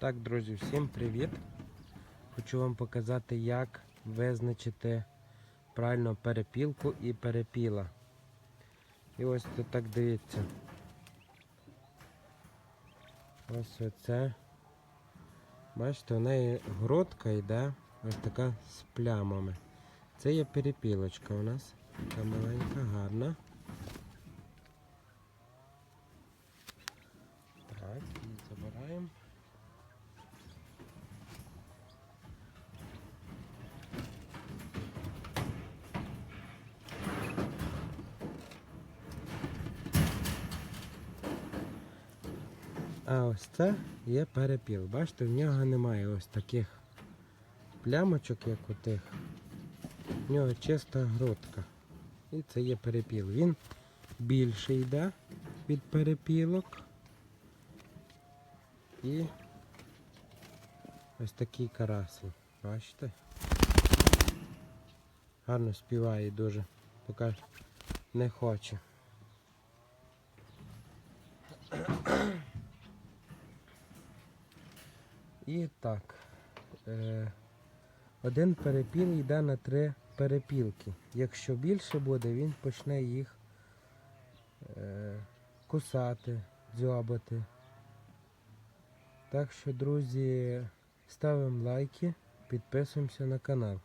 Так, друзі, всім привіт! Хочу вам показати, як визначити правильно перепілку і перепіла. І ось тут так дивіться. Ось оце. Бачите, у неї грудка йде ось така з плямами. Це є перепілочка у нас. Така маленька, А ось це є перепіл. Бачите, в нього немає ось таких плямочок, як у тих. В нього чиста грудка. І це є перепіл. Він більше йде від перепілок. І ось такий карасень. Бачите? Гарно співає дуже, поки не хоче. І так. Е, один перепіл йде на три перепілки. Якщо більше буде, він почне їх е, кусати, дзьобати. Так що, друзі, ставимо лайки, підписуємося на канал.